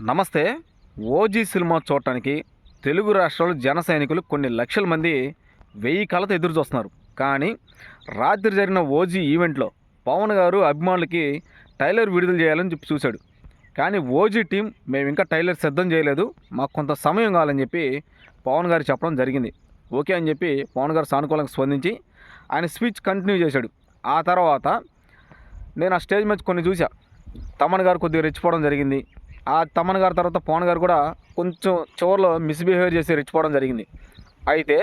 నమస్తే. OG cinema చూడటానికి తెలుగు రాష్ట్రాలు జన సైనికులు కొన్ని లక్షల మంది వెయ్యి కళ్ళతో ఎదురు చూస్తున్నారు. కానీ రాత్రి జరిగిన ఓజీ ఈవెంట్లో పవన్ గారు అభిమానులకి టైలర్ విడుదల చేయాలని చెప్పి చూశాడు. కానీ ఓజీ టీం మేము ఇంకా టైలర్ సిద్ధం చేయలేదు. మాకు కొంత సమయం కావాలని చెప్పి పవన్ గారు చెప్పడం జరిగింది. ఓకే అని చెప్పి పవన్ గారు సానుకూలంగా స్పందించి ఆయన స్పీచ్ కంటిన్యూ చేశాడు. ఆ తర్వాత నేను ఆ స్టేజ్ మీద కొన్ని చూసా తమన్ గారు కొద్దిగా రెచ్చిపోవడం జరిగింది. ఆ తమన్ గారి తర్వాత పవన్ గారు కూడా కొంచెం చివరిలో మిస్బిహేవ్ చేసి రెచ్చిపోవడం జరిగింది. అయితే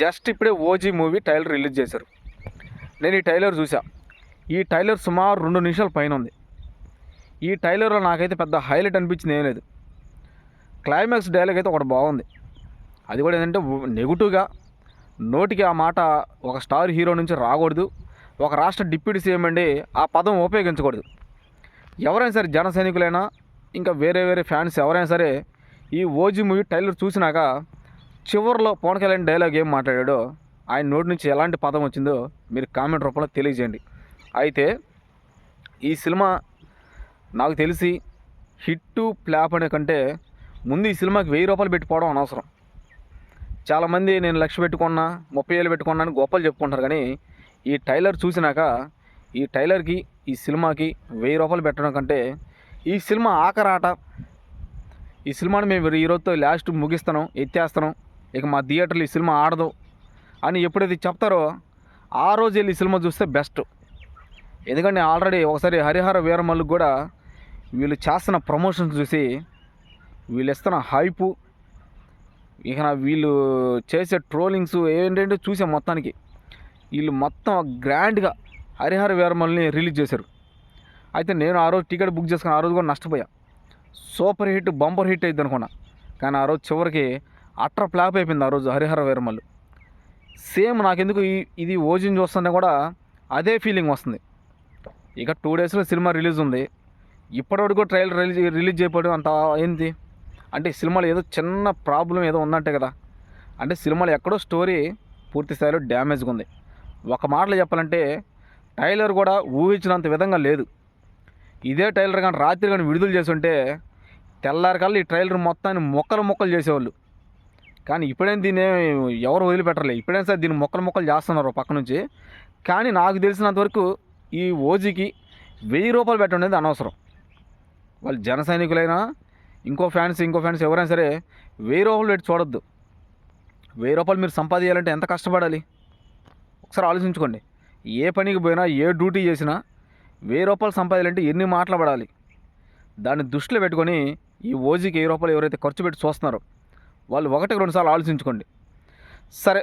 జస్ట్ ఇప్పుడే ఓజీ మూవీ టైలర్ రిలీజ్ చేశారు. నేను ఈ టైలర్ చూసా ఈ టైలర్ సుమారు రెండు నిమిషాల పైన ఉంది. ఈ టైలర్లో నాకైతే పెద్ద హైలైట్ అనిపించింది ఏం లేదు. క్లైమాక్స్ డైలాగ్ అయితే ఒకటి బాగుంది. అది కూడా ఏంటంటే నెగిటివ్గా. నోటికి ఆ మాట ఒక స్టార్ హీరో నుంచి రాకూడదు. ఒక రాష్ట్ర డిప్యూటీ సీఎం అండి ఆ పదం ఉపయోగించకూడదు. ఎవరైనా సరే జన సైనికులైనా ఇంకా వేరే వేరే ఫ్యాన్స్ ఎవరైనా సరే ఈ ఓజీ మూవీ టైలర్ చూసినాక చివరిలో పవన్ కళ్యాణ్ డైలాగ్ ఏం మాట్లాడాడో ఆయన నోటి నుంచి ఎలాంటి పదం వచ్చిందో మీరు కామెంట్ రూపంలో తెలియజేయండి. అయితే ఈ సినిమా నాకు తెలిసి హిట్టు ఫ్లాప్ అనే కంటే ముందు ఈ సినిమాకి వెయ్యి రూపాయలు పెట్టుకోవడం అనవసరం. చాలామంది నేను లక్ష పెట్టుకున్నా ముప్పై వేలు పెట్టుకున్నా అని గొప్పలు చెప్పుకుంటారు కానీ ఈ టైలర్ చూసినాక ఈ టైలర్కి ఈ సినిమాకి వెయ్యి రూపాయలు పెట్టడం కంటే ఈ సినిమా ఆఖరాట. ఈ సినిమాని మేము ఈ రోజుతో లాస్ట్ ముగిస్తాను ఎత్తేస్తాను ఇక మా థియేటర్లు ఈ సినిమా ఆడదు అని ఎప్పుడైతే చెప్తారో ఆ రోజు వెళ్ళి ఈ సినిమా చూస్తే బెస్ట్. ఎందుకంటే ఆల్రెడీ ఒకసారి హరిహర వీరమల్లు కూడా వీళ్ళు చేస్తున్న ప్రమోషన్స్ చూసి వీళ్ళు ఇస్తున్న హైపు ఇక నా వీళ్ళు చేసే ట్రోలింగ్స్ ఏంటంటే చూసాం మొత్తానికి. వీళ్ళు మొత్తం గ్రాండ్గా హరిహర వీరమల్ని రిలీజ్ చేశారు. అయితే నేను ఆ రోజు టికెట్ బుక్ చేసుకుని ఆ రోజు కూడా నష్టపోయా. సూపర్ హిట్ బంపర్ హిట్ అయింది అనుకున్నా. కానీ ఆ రోజు చివరికి అట్ర ఫ్లాప్ అయిపోయింది ఆ రోజు హరిహర వీరమల్లు. సేమ్ నాకెందుకు ఇది ఓజిన్ చూస్తుంటే కూడా అదే ఫీలింగ్ వస్తుంది. ఇక టూ డేస్లో సినిమా రిలీజ్ ఉంది. ఇప్పటివరకు ట్రైలర్ రిలీజ్ రిలీజ్ చేయకపోవడం అంత ఏంది? అంటే సినిమాలో ఏదో చిన్న ప్రాబ్లం ఏదో ఉందంటే కదా. అంటే సినిమాలో ఎక్కడో స్టోరీ పూర్తి స్థాయిలో డ్యామేజ్గా ఉంది. ఒక మాటలో చెప్పాలంటే టైలర్ కూడా ఊహించినంత విధంగా లేదు. ఇదే టైలర్ కానీ రాత్రి కానీ విడుదల చేస్తుంటే తెల్లారికల్లా ఈ ట్రైలర్ మొత్తాన్ని మొక్కలు మొక్కలు చేసేవాళ్ళు. కానీ ఇప్పుడేం దీన్ని ఎవరు వదిలిపెట్టలే ఇప్పుడేం సార్ దీన్ని మొక్కలు మొక్కలు చేస్తున్నారు పక్క నుంచి. కానీ నాకు తెలిసినంత వరకు ఈ ఓజీకి వెయ్యి రూపాయలు పెట్టడం అనేది అనవసరం. వాళ్ళు జన సైనికులైనా ఇంకో ఫ్యాన్స్ ఇంకో ఫ్యాన్స్ ఎవరైనా సరే వెయ్యి రూపాయలు పెట్టి చూడొద్దు. వెయ్యి రూపాయలు మీరు సంపాదించాలంటే ఎంత కష్టపడాలి? ఒకసారి ఆలోచించుకోండి. ఏ పనికి పోయినా ఏ డ్యూటీ చేసినా వెయ్యి రూపాయలు సంపాదించాలంటే ఎన్ని మాటలు పడాలి? దాన్ని దృష్టిలో పెట్టుకొని ఈ ఓజీకి వెయ్యి రూపాయలు ఎవరైతే ఖర్చు పెట్టి చూస్తున్నారో వాళ్ళు ఒకటికి రెండుసార్లు ఆలోచించుకోండి. సరే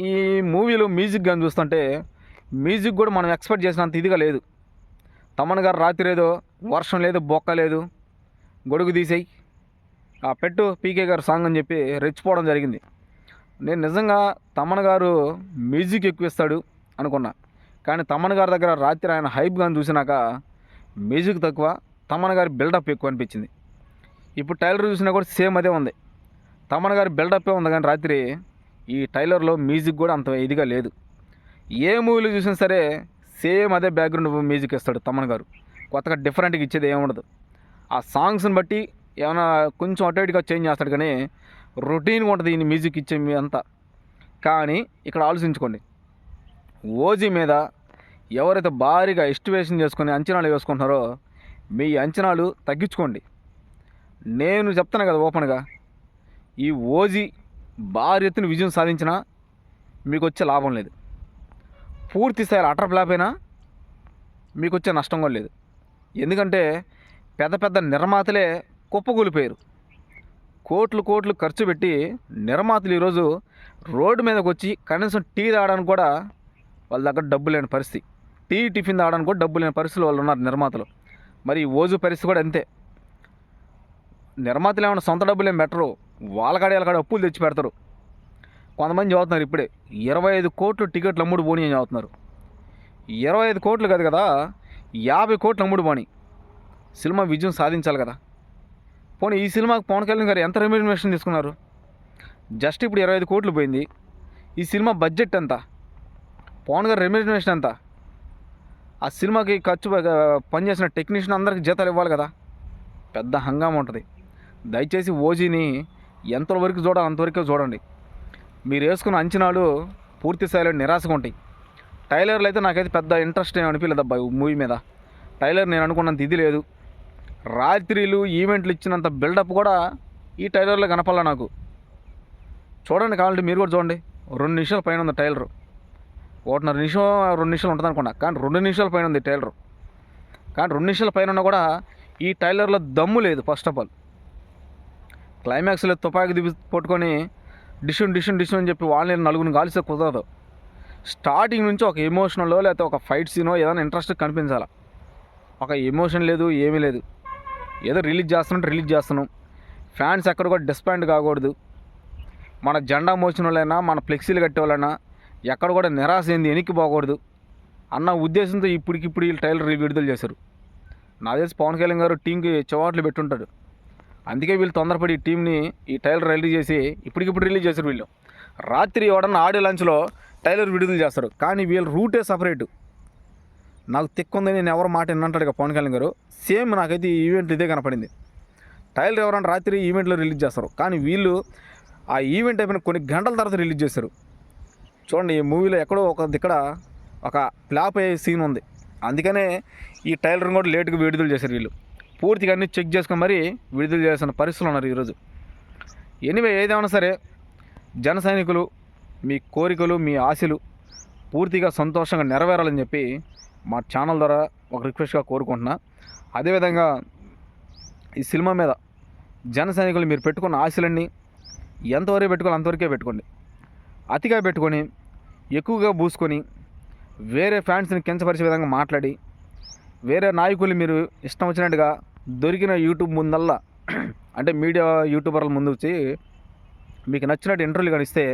ఈ మూవీలో మ్యూజిక్ కానీ చూస్తుంటే మ్యూజిక్ కూడా మనం ఎక్స్పెక్ట్ చేసినంత ఇదిగా లేదు. తమన్ గారు రాత్రి ఏదో వర్షం లేదు బొక్క లేదు గొడుగు తీసేయి ఆ పెట్టు పీకే గారు సాంగ్ అని చెప్పి రెచ్చిపోవడం జరిగింది. నేను నిజంగా తమన్ గారు మ్యూజిక్ ఎక్కువ ఇస్తాడు అనుకున్నా. కానీ తమన్ గారి దగ్గర రాత్రి ఆయన హైప్ కానీ చూసినాక మ్యూజిక్ తక్కువ తమన్ గారి బిల్డప్ ఎక్కువ అనిపించింది. ఇప్పుడు టైలర్ చూసినా కూడా సేమ్ అదే ఉంది. తమన్ గారి బిల్డప్పే ఉంది కానీ రాత్రి ఈ టైలర్లో మ్యూజిక్ కూడా అంత ఇదిగా లేదు. ఏ మూవీలో చూసినా సరే సేమ్ అదే బ్యాక్గ్రౌండ్ మ్యూజిక్ ఇస్తాడు తమన్ గారు. కొత్తగా డిఫరెంట్గా ఇచ్చేది ఏముండదు. ఆ సాంగ్స్ని బట్టి ఏమైనా కొంచెం అటు ఇటుగా చేంజ్ చేస్తాడు కానీ రొటీన్గా ఉంటుంది ఈయన మ్యూజిక్ ఇచ్చే మీ అంతా. కానీ ఇక్కడ ఆలోచించుకోండి. ఓజీ మీద ఎవరైతే భారీగా ఎస్టిమేషన్ చేసుకొని అంచనాలు వేసుకుంటున్నారో మీ అంచనాలు తగ్గించుకోండి. నేను చెప్తాను కదా ఓపెన్గా ఈ ఓజీ భారీ ఎత్తున విజయం సాధించినా మీకు వచ్చే లాభం లేదు. పూర్తి స్థాయిలో అటర్ ఫ్లాప్ అయినా మీకు వచ్చే నష్టం కూడా లేదు. ఎందుకంటే పెద్ద పెద్ద నిర్మాతలే కుప్పకూలిపోయారు. కోట్లు కోట్లు ఖర్చు పెట్టి నిర్మాతలు ఈరోజు రోడ్డు మీదకి వచ్చి కనీసం టీ తాగడానికి కూడా వాళ్ళ దగ్గర డబ్బు లేని పరిస్థితి. టీ టిఫిన్ తాగడానికి కూడా డబ్బు లేని పరిస్థితులు వాళ్ళు ఉన్నారు నిర్మాతలు. మరి ఓజు పరిస్థితి కూడా అంతే. నిర్మాతలు ఏమైనా సొంత డబ్బులు ఏం పెట్టరు. వాళ్ళకాడ వాళ్ళకాడ అప్పులు తెచ్చి పెడతారు. కొంతమంది చదువుతున్నారు ఇప్పుడే. ఇరవై ఐదు కోట్లు టికెట్లు అమ్ముడు పోనీ అని చదువుతున్నారు. ఇరవై ఐదు కోట్లు కాదు కదా యాభై కోట్లు అమ్ముడు పోనీ. సినిమా విజయం సాధించాలి కదా. పోనీ ఈ సినిమాకి పవన్ కళ్యాణ్ గారు ఎంత రెమ్యూనరేషన్ తీసుకున్నారు? జస్ట్ ఇప్పుడు ఇరవై ఐదు కోట్లు పోయింది. ఈ సినిమా బడ్జెట్ ఎంత? పవన్ గారు రెమ్యూనరేషన్ ఎంత? ఆ సినిమాకి ఖర్చు పనిచేసిన టెక్నీషియన్ అందరికి జీతాలు ఇవ్వాలి కదా. పెద్ద హంగామా ఉంటుంది. దయచేసి ఓజీని ఎంతవరకు చూడాలి అంతవరకే చూడండి. మీరు వేసుకున్న అంచనాలు పూర్తి స్థాయిలో నిరాశగా ఉంటాయి. టైలర్లు అయితే నాకైతే పెద్ద ఇంట్రెస్ట్ ఏమి అనిపించలేదు అబ్బాయి మూవీ మీద. టైలర్ నేను అనుకున్నంత ఇది లేదు. రాత్రిలు ఈవెంట్లు ఇచ్చినంత బిల్డప్ కూడా ఈ టైలర్లో కనపడాల నాకు. చూడండి కావాలంటే మీరు కూడా చూడండి. రెండు నిమిషాల పైన ఉంది టైలర్. ఒకటిన్నర నిమిషం రెండు నిమిషాలు ఉంటుంది అనుకున్నా కానీ రెండు నిమిషాల పైన ఉంది టైలర్. కానీ రెండు నిమిషాల పైన ఉన్నా కూడా ఈ టైలర్లో దమ్ము లేదు ఫస్ట్ ఆఫ్ ఆల్ క్లైమాక్స్లో తుపాకి దిగి పట్టుకొని డిషన్ డిషన్ డిషన్ అని చెప్పి వాళ్ళని నలుగురిని కాల్స్తే కుదరదు. స్టార్టింగ్ నుంచి ఒక ఎమోషనలో లేకపోతే ఒక ఫైట్ సీనో ఏదైనా ఇంట్రెస్ట్ కనిపించాలి? ఒక ఎమోషన్ లేదు ఏమీ లేదు. ఏదో రిలీజ్ చేస్తున్నట్టు రిలీజ్ చేస్తున్నాం. ఫ్యాన్స్ ఎక్కడ కూడా డిస్పాయింట్ కాకూడదు. మన జెండా మోసిన వాళ్ళైనా మన ఫ్లెక్సీలు కట్టే వాళ్ళైనా ఎక్కడ కూడా నిరాశ ఏంది? వెనక్కి పోకూడదు. అన్న ఉద్దేశంతో ఇప్పటికిప్పుడు వీళ్ళు టైలర్ విడుదల చేశారు. నా తెలిసి పవన్ కళ్యాణ్ గారు టీంకి చవాట్లు పెట్టుంటాడు. అందుకే వీళ్ళు తొందరపడి ఈ టీంని ఈ టైలర్ రిలీజ్ చేసి ఇప్పటికిప్పుడు రిలీజ్ చేశారు వీళ్ళు. రాత్రి ఎవడన్నా ఆడియో లంచ్లో టైలర్ విడుదల చేస్తారు. కానీ వీళ్ళ రూటే సపరేటు. నాకు తిక్కుందని నేను ఎవరు మాట విన్నంటాడు ఇక పవన్ కళ్యాణ్ గారు. సేమ్ నాకైతే ఈ ఈవెంట్ ఇదే కనపడింది. టైలర్ ఎవరన్నా రాత్రి ఈవెంట్లో రిలీజ్ చేస్తారు. కానీ వీళ్ళు ఆ ఈవెంట్ అయిపోయిన కొన్ని గంటల తర్వాత రిలీజ్ చేశారు. చూడండి ఈ మూవీలో ఎక్కడో ఒక ఇక్కడ ఒక ఫ్లాప్ అయ్యే సీన్ ఉంది. అందుకనే ఈ టైలర్ని కూడా లేటుగా విడుదల చేశారు వీళ్ళు. పూర్తిగా అన్ని చెక్ చేసుకుని మరీ విడుదల చేసిన పరిస్థితులు ఉన్నారు ఈరోజు. ఎనివే ఏదేమైనా సరే జన సైనికులు మీ కోరికలు మీ ఆశలు పూర్తిగా సంతోషంగా నెరవేరాలని చెప్పి మా ఛానల్ ద్వారా ఒక రిక్వెస్ట్గా కోరుకుంటున్నా. అదేవిధంగా ఈ సినిమా మీద జన సైనికులు మీరు పెట్టుకున్న ఆశలన్నీ ఎంతవరకు పెట్టుకోవాలి అంతవరకే పెట్టుకోండి. అతిగా పెట్టుకొని ఎక్కువగా పూసుకొని వేరే ఫ్యాన్స్ని కించపరిచే విధంగా మాట్లాడి వేరే నాయకులు మీరు ఇష్టం వచ్చినట్టుగా దొరికిన యూట్యూబ్ ముందల్లా అంటే మీడియా యూట్యూబర్ల ముందు వచ్చి మీకు నచ్చినట్టు ఇంటర్వ్యూలు కనిస్తే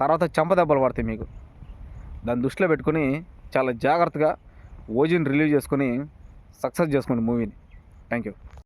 తర్వాత చెంపదెబ్బలు పడతాయి మీకు. దాన్ని దృష్టిలో పెట్టుకొని చాలా జాగ్రత్తగా ఓజిని రిలీవ్ చేసుకొని సక్సెస్ చేసుకోండి మూవీని. Thank you.